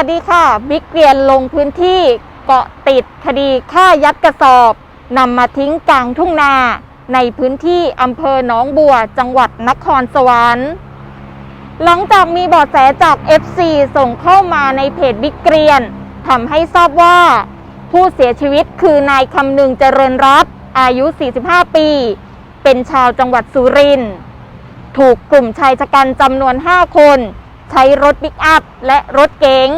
ัสดีค่ะ บิ๊กเกรียนลงพื้นที่เกาะติดคดีฆ่ายัดกระสอบนำมาทิ้งกลางทุ่งนา ในพื้นที่อำเภอหนองบัวจังหวัดนครสวรรค์หลังจากมีเบาะแสจาก FC ส่งเข้ามาในเพจบิ๊กเกรียนทำให้ทราบว่า ผู้เสียชีวิตคือนายคำนึงเจริญรัตอายุ 45 ปี เป็นชาวจังหวัดสุรินทร์ถูกกลุ่มชายชะกันจำนวน 5 คน ใช้รถปิกอัพและรถเก๋ง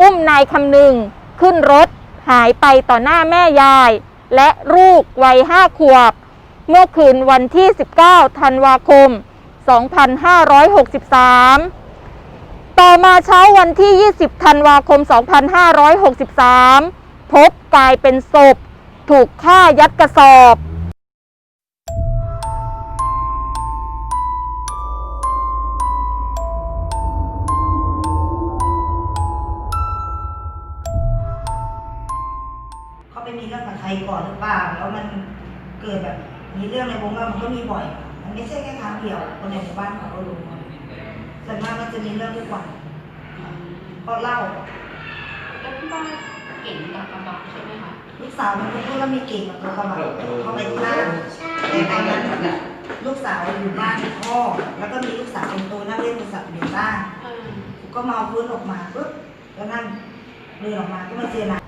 อุ้มนายคำนึง ขึ้นรถหายไปต่อหน้าแม่ยาย และลูกวัย5ขวบ เมื่อคืนวันที่ 19 ธันวาคม 2563 ต่อมาเช้าวันที่ 20 ธันวาคม 2563 พบกลายเป็นศพ ถูกฆ่ายัดกระสอบ รื่องกับใครก่อนหรือเปล่าแล้วมันเกิดแบบมีเรื่องในวงการมันก็มีบ่อยค่ะมันไม่ใช่แค่ครั้งเดียวคนในหมู่บ้านเขาก็รู้หมดส่วนมากมันจะมีเรื่องทุกวันเพราะเล่าแล้วที่บ้านเก่งกับกระบะใช่ไหมคะลูกสาวมันก็พูดว่ามีเก่งกับตัวกระบะเขาไปที่บ้านแต่ตอนนั้นลูกสาวอยู่บ้านพ่อแล้วก็มีลูกสาวคนโตนั่งเล่นโทรศัพท์อยู่บ้านเออก็เมาพื้นออกมาปุ๊บแล้วนั่งเดินออกมาก็มาเจอนา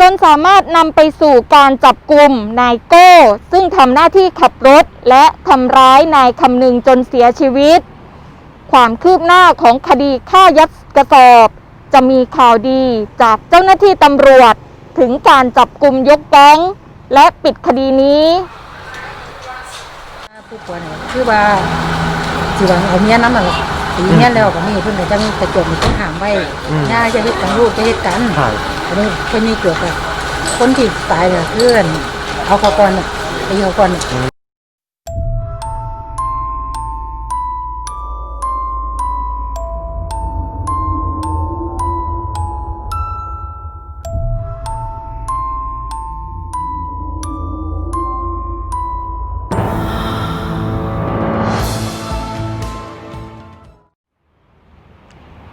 จนสามารถนำไปสู่การจับกลุ่มนายโก้ ซึ่งทำหน้าที่ขับรถและทำร้ายนายคำนึงจนเสียชีวิต ความคืบหน้าของคดีฆ่ายัดกระสอบ จะมีข่าวดีจากเจ้าหน้าที่ตำรวจ ถึงการจับกลุ่มยกแก๊งและปิดคดีนี้ผู้ป่วยคือว่าสิว่าเอาเมียนำนั่น ล่ะตีเมียแล้วก็มีเพิ่นก็จังกระจกนี่ต้องห้ามไว้อืม ย่าจะเฮ็ดกันลูกจะเฮ็ดกันครับอันนี้เพิ่นมีเกี่ยวกับคนที่ตายน่ะคืออันเอาเขาก่อนน่ะตีเขาก่อนน่ะ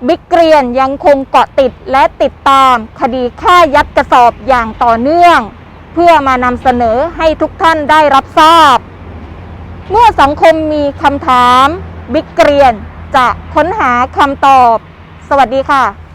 บิ๊กเกรียนยังคงเกาะติดและติดตามคดีฆ่ายัดกระสอบอย่างต่อเนื่อง เพื่อมานำเสนอให้ทุกท่านได้รับทราบ เมื่อสังคมมีคำถาม บิ๊กเกรียนจะค้นหาคำตอบ สวัสดีค่ะ